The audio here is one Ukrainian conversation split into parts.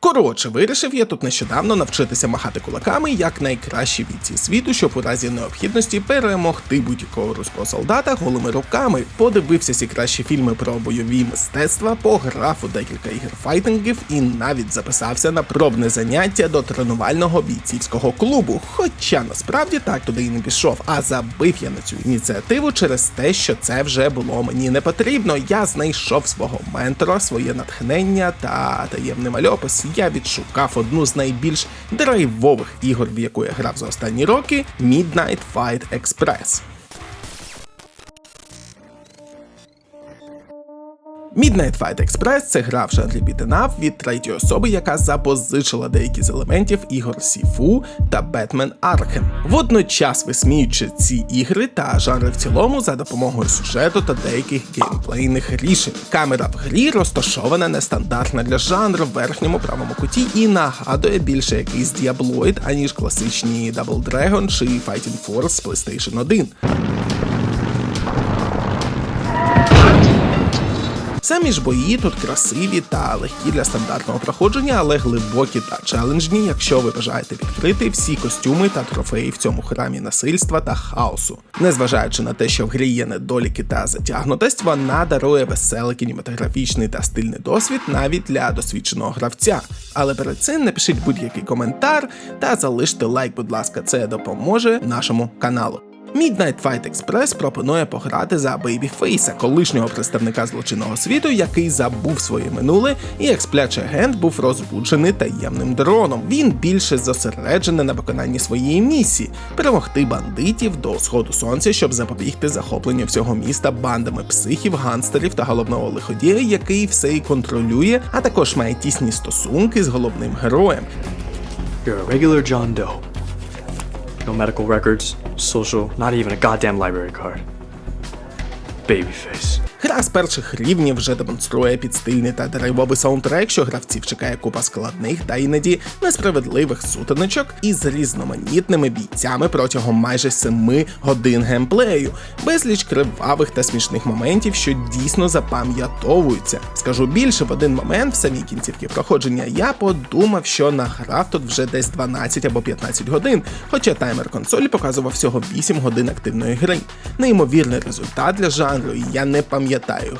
Коротше, вирішив я тут нещодавно навчитися махати кулаками як найкращі бійці світу, щоб у разі необхідності перемогти будь-якого руського солдата голими руками. Подивився всі кращі фільми про бойові мистецтва, пограв у декілька ігор файтингів і навіть записався на пробне заняття до тренувального бійцівського клубу. Хоча насправді так туди і не пішов, а забив я на цю ініціативу через те, що це вже було мені не потрібно. Я знайшов свого ментора, своє натхнення та таємний мальопис. Я відшукав одну з найбільш драйвових ігор, в яку я грав за останні роки Midnight Fight Express. Midnight Fight Express це гра в жанрі бітенап від третьої особи, яка запозичила деякі з елементів ігор Сіфу та Batman Arkham. Водночас висміючи ці ігри та жанри в цілому за допомогою сюжету та деяких геймплейних рішень. Камера в грі розташована нестандартна для жанру в верхньому правому куті і нагадує більше якийсь Diabloid, аніж класичні Double Dragon чи Fighting Force PlayStation 1. Самі ж бої тут красиві та легкі для стандартного проходження, але глибокі та челенджні, якщо ви бажаєте відкрити всі костюми та трофеї в цьому храмі насильства та хаосу. Незважаючи на те, що в грі є недоліки та затягнутость, вона дарує веселий кінематографічний та стильний досвід навіть для досвідченого гравця. Але перед цим напишіть будь-який коментар та залиште лайк, будь ласка, це допоможе нашому каналу. Midnight Fight Express пропонує пограти за Бейбіфейса, колишнього представника злочинного світу, який забув своє минуле, і як сплячий агент був розбуджений таємним дроном. Він більше зосереджений на виконанні своєї місії перемогти бандитів до сходу сонця, щоб запобігти захопленню всього міста бандами психів, ганстерів та головного лиходія, який все і контролює, а також має тісні стосунки з головним героєм. You're a regular John Doe. No medical records, social, not even a goddamn library card. Babyface. Гра з перших рівнів вже демонструє підстильний та драйвовий саундтрек, що гравців чекає купа складних та іноді несправедливих сутиночок із різноманітними бійцями протягом майже 7 годин геймплею, безліч кривавих та смішних моментів, що дійсно запам'ятовуються. Скажу більше, в один момент в самій кінцівці проходження я подумав, що награв тут вже десь 12 або 15 годин, хоча таймер консолі показував всього 8 годин активної гри. Неймовірний результат для жанру, і я не пам'ятаю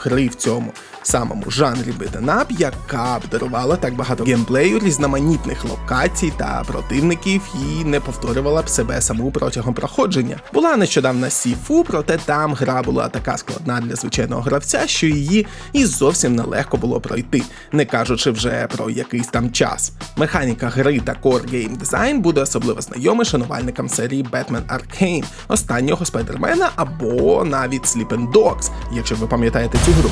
гри в цьому самому жанрі битенап, яка б дарувала так багато геймплею, різноманітних локацій та противників і не повторювала б себе саму протягом проходження. Була нещодавно Сіфу, проте там гра була така складна для звичайного гравця, що її і зовсім нелегко було пройти, не кажучи вже про якийсь там час. Механіка гри та core гейм дизайн буде особливо знайомий шанувальникам серії Batman Arcane, останнього спайдермена або навіть Sleeping Dogs, якщо ви пам'ятаєте цю гру.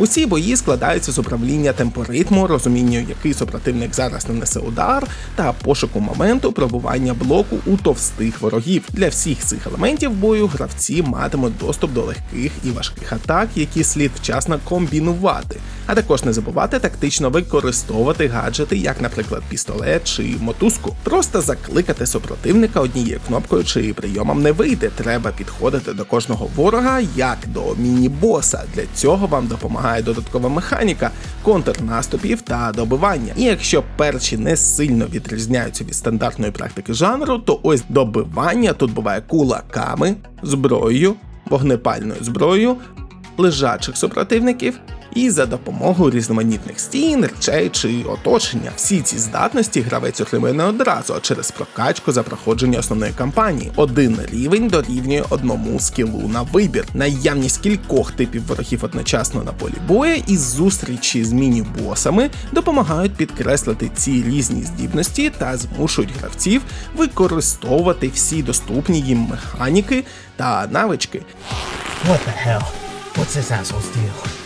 Усі бої складаються з управління темпоритму, розумінню, який супротивник зараз нанесе удар, та пошуку моменту пробування блоку у товстих ворогів. Для всіх цих елементів бою гравці матимуть доступ до легких і важких атак, які слід вчасно комбінувати. А також не забувати тактично використовувати гаджети, як, наприклад, пістолет чи мотузку. Просто закликати супротивника однією кнопкою чи прийомом не вийде. Треба підходити до кожного ворога як до міні-боса. Для цього вам допомагає додаткова механіка, контрнаступів та добивання. І якщо перші не сильно відрізняються від стандартної практики жанру, то ось добивання тут буває кулаками, зброєю, вогнепальною зброєю, лежачих супротивників. І за допомогою різноманітних стін, речей чи оточення. Всі ці здатності гравець отримує не одразу, а через прокачку за проходження основної кампанії. Один рівень дорівнює одному скілу на вибір. Наявність кількох типів ворогів одночасно на полі бою і зустрічі з міні-босами допомагають підкреслити ці різні здібності та змушують гравців використовувати всі доступні їм механіки та навички. What the hell? What's this asshole's deal?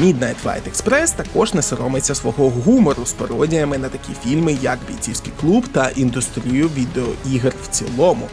Midnight Fight Express також не соромиться свого гумору з пародіями на такі фільми, як Бійцівський клуб та індустрію відеоігр в цілому.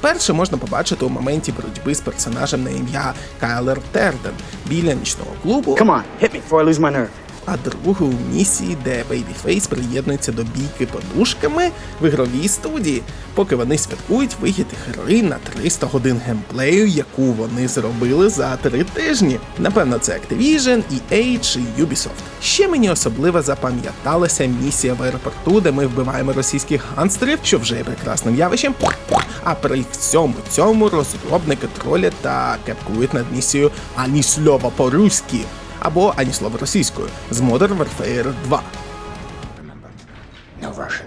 Перше можна побачити у моменті боротьби з персонажем на ім'я Кайлер Терден біля нічного клубу. Come on, hit me before I lose my nerve. А другу у місії, де Бейбіфейс приєднується до бійки подушками в ігровій студії, поки вони святкують вихід гри на 300 годин геймплею, яку вони зробили за три тижні. Напевно, це Activision, EA чи Ubisoft. Ще мені особливо запам'яталася місія в аеропорту, де ми вбиваємо російських гангстерів, що вже є прекрасним явищем. А при всьому цьому розробники тролять та кепкують над місією ані слова по-руськи або ані слова російською з Modern Warfare 2. No Russian.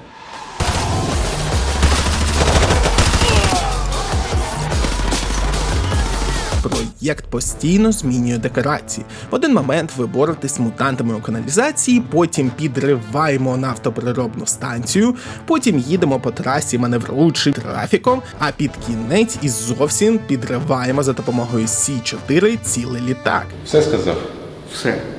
Проєкт постійно змінює декорації. В один момент ви боретесь з мутантами у каналізації, потім підриваємо нафтопереробну станцію, потім їдемо по трасі, маневруючи трафіком, а під кінець і зовсім підриваємо за допомогою Сі-4 цілий літак. Все сказав. Все.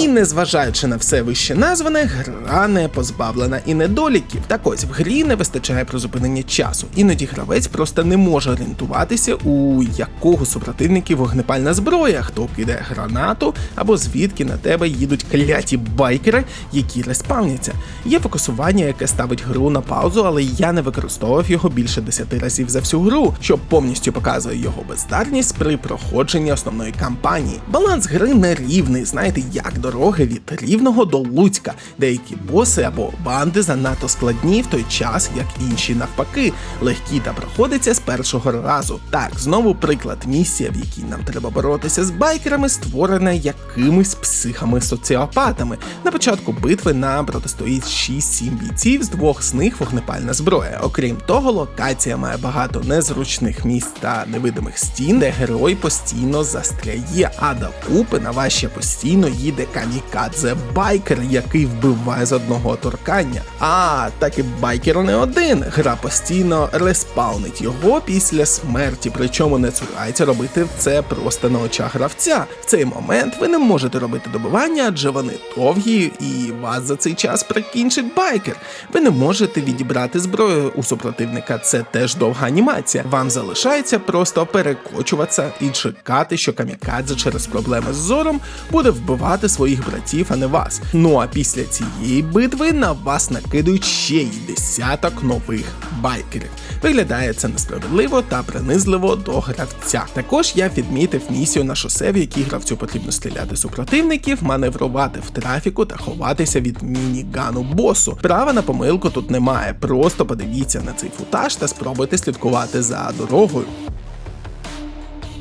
І незважаючи на все вище назване, гра не позбавлена і недоліків. Так ось в грі не вистачає призупинення часу. Іноді гравець просто не може орієнтуватися, у якого супротивників вогнепальна зброя, хто кидає гранату, або звідки на тебе їдуть кляті байкери, які респавняться. Є фокусування, яке ставить гру на паузу, але я не використовував його більше 10 разів за всю гру, що повністю показує його бездарність при проходженні основної кампанії. Баланс гри нерівний, знаєте, як дороги від рівного до Луцька. Деякі боси або банди занадто складні в той час, як інші навпаки, легкі та проходяться з першого разу. Так, знову приклад місія, в якій нам треба боротися з байкерами, створена якимись психами-соціопатами. На початку битви нам протистоїть 6-7 бійців, з двох з них вогнепальна зброя. Окрім того, локація має багато незручних місць та невидимих стін, де герой постійно застряє, а докупи на ще постійно їде камікадзе байкер, який вбиває з одного торкання. А так і байкер не один. Гра постійно респаунить його після смерті, причому не цурається робити це просто на очах гравця. В цей момент ви не можете робити добивання, адже вони довгі, і вас за цей час прикінчить байкер. Ви не можете відібрати зброю у супротивника. Це теж довга анімація. Вам залишається просто перекочуватися і чекати, що камікадзе через проблеми з зором буде вбивати своїх братів, а не вас. Ну а після цієї битви на вас накидують ще й десяток нових байкерів. Виглядає це несправедливо та принизливо до гравця. Також я відмітив місію на шосе, в якій гравцю потрібно стріляти супротивників, маневрувати в трафіку та ховатися від мінігану босу. Права на помилку тут немає. Просто подивіться на цей футаж та спробуйте слідкувати за дорогою.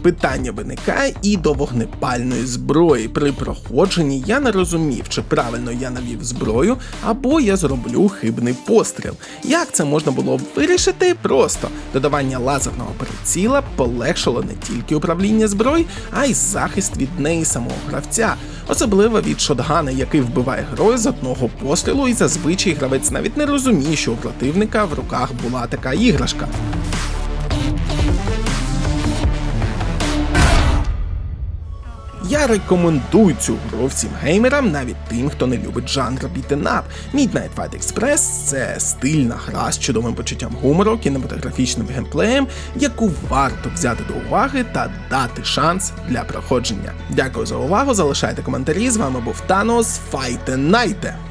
Питання виникає і до вогнепальної зброї. При проходженні я не розумів, чи правильно я навів зброю, або я зроблю хибний постріл. Як це можна було вирішити? Просто додавання лазерного приціла полегшило не тільки управління зброї, а й захист від неї самого гравця, особливо від шотгана, який вбиває героя з одного пострілу, і зазвичай гравець навіть не розуміє, що у противника в руках була така іграшка. Я рекомендую цю гру всім геймерам, навіть тим, хто не любить жанр бітенап. Midnight Fight Express – це стильна гра з чудовим почуттям гумору, кінематографічним геймплеєм, яку варто взяти до уваги та дати шанс для проходження. Дякую за увагу. Залишайте коментарі. З вами був Танос. Файте найте!